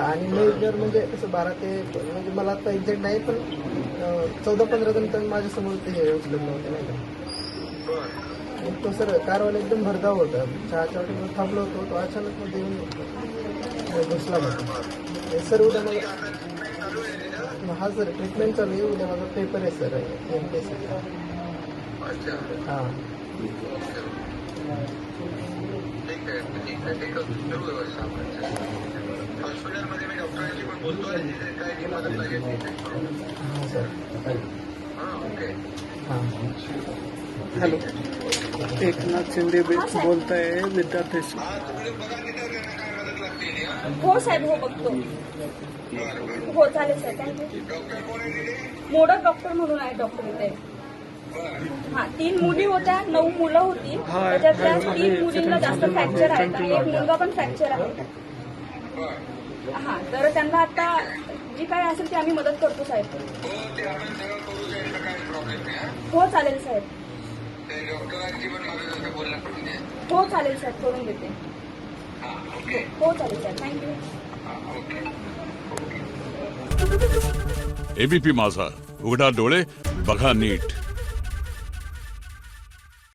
आणि मेजर म्हणजे कसं बारा ते म्हणजे मला आता एक्झॅक्ट नाही पण चौदा पंधरा जण तर माझ्यासमोर ते उचलत नव्हते नाही का? तो सर कारवाला एकदम भरधाव होता. चहाच्या हॉटेलवर थांबलो होतो तो अचानक मध्ये येऊन घुसला मला हे सर उद्या मला हा सर ट्रीटमेंट चालू आहे उद्या माझा पेपर आहे सर एम पी एस हां. ठीक आहे ठीक आहे ठीक आहे करू व्यवस्था आपण हॉस्पिटलमध्ये मी बोलतो काय मदत लागेल. हां सर हां हां हॅलो एकनाथ हा त्यांना काय मदत लागते हा? साहेब हो बघतो. हो चालेल साहेब थँक्यू आहे मोडक डॉक्टर म्हणून आहे डॉक्टर इथे. हा तीन मुली होत्या नऊ मुलं होती. त्याच्यातल्या हा, तीन मुलींना जास्त फ्रॅक्चर आहेत आणि एक मुलगा पण फ्रॅक्चर आहे. हा तर त्यांना आता जी काय असेल ती आम्ही मदत करतो साहेब. हो चालेल साहेब. हो चालेल साहेब करून देते. हो चालेल साहेब. थँक्यू एबीपी माझा. उघडा डोळे बघा नीट.